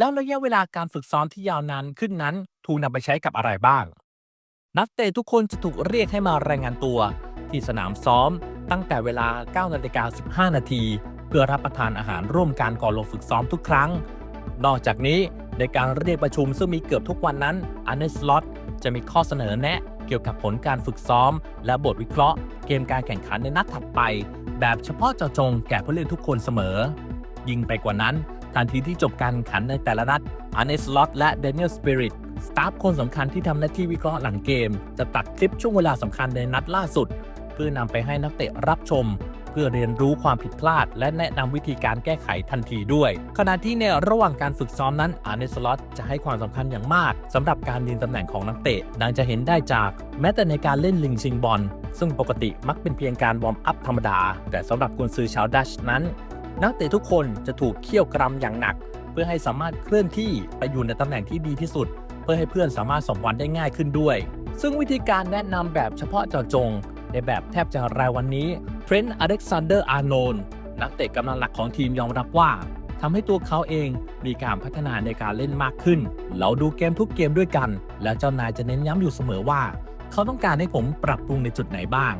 แล้วระยะเวลาการฝึกซ้อมที่ยาวนานขึ้นนั้น ถูกนำไปใช้กับอะไรบ้าง นักเตะทุกคนจะถูกเรียกให้มารายงานตัว ที่สนามซ้อมตั้งแต่เวลา9นาฬิกา15 นาที เพื่อรับประทานอาหารร่วมกันก่อนลงฝึกซ้อมทุกครั้ง นอกจากนี้ในการเรียกประชุมซึ่งมีเกือบทุกวันนั้นอันเนสลอตจะมีข้อเสนอแนะเกี่ยวกับผลการฝึกซ้อม และบทวิเคราะห์ เกมการแข่งขันในนัดถัดไป แบบเฉพาะเจาะจงแก่ผู้เล่นทุกคนเสมอ ยิ่งไปกว่านั้น ทันทีที่จบการแข่งขันในแต่ละนัดอันเนสล็อตและเดนิเอลสปิริตสตาฟคนสำคัญที่ทำหน้าที่วิเคราะห์หลังเกม จะตัดคลิปช่วงเวลาสำคัญในนัดล่าสุด เพื่อนำไปให้นักเตะรับชม เพื่อเรียนรู้ความผิดพลาด และแนะนำวิธีการแก้ไขทันทีด้วย ขณะที่ในระหว่างการฝึกซ้อมนั้นอาร์เนสล็อตจะให้ความสำคัญอย่างมากสำหรับการยืนตำแหน่งของนักเตะดังจะเห็นได้จากแม้แต่ในการเล่นลิงชิงบอลซึ่งปกติมักเป็นเพียงการวอร์มอัพธรรมดา แต่สำหรับกุนซือชาวดัชนั้น นักเตะทุกคนจะถูกเคี่ยวกรำอย่างหนัก เพื่อให้สามารถเคลื่อนที่ไปอยู่ในตำแหน่งที่ดีที่สุด เพื่อให้เพื่อนสามารถสมบอลได้ง่ายขึ้นด้วย ซึ่งวิธีการแนะนำแบบเฉพาะเจาะจง ในแบบแทบจะรายวันนี้เทรนต์อเล็กซานเดอร์อาร์โนนนักเตะกำลังหลักของทีมยอมรับว่าทำให้ตัวเขาเองมีการพัฒนาในการเล่นมากขึ้น เราดูเกมทุกเกมด้วยกัน และเจ้านายจะเน้นย้ำอยู่เสมอว่า เขาต้องการให้ผมปรับปรุงในจุดไหนบ้าง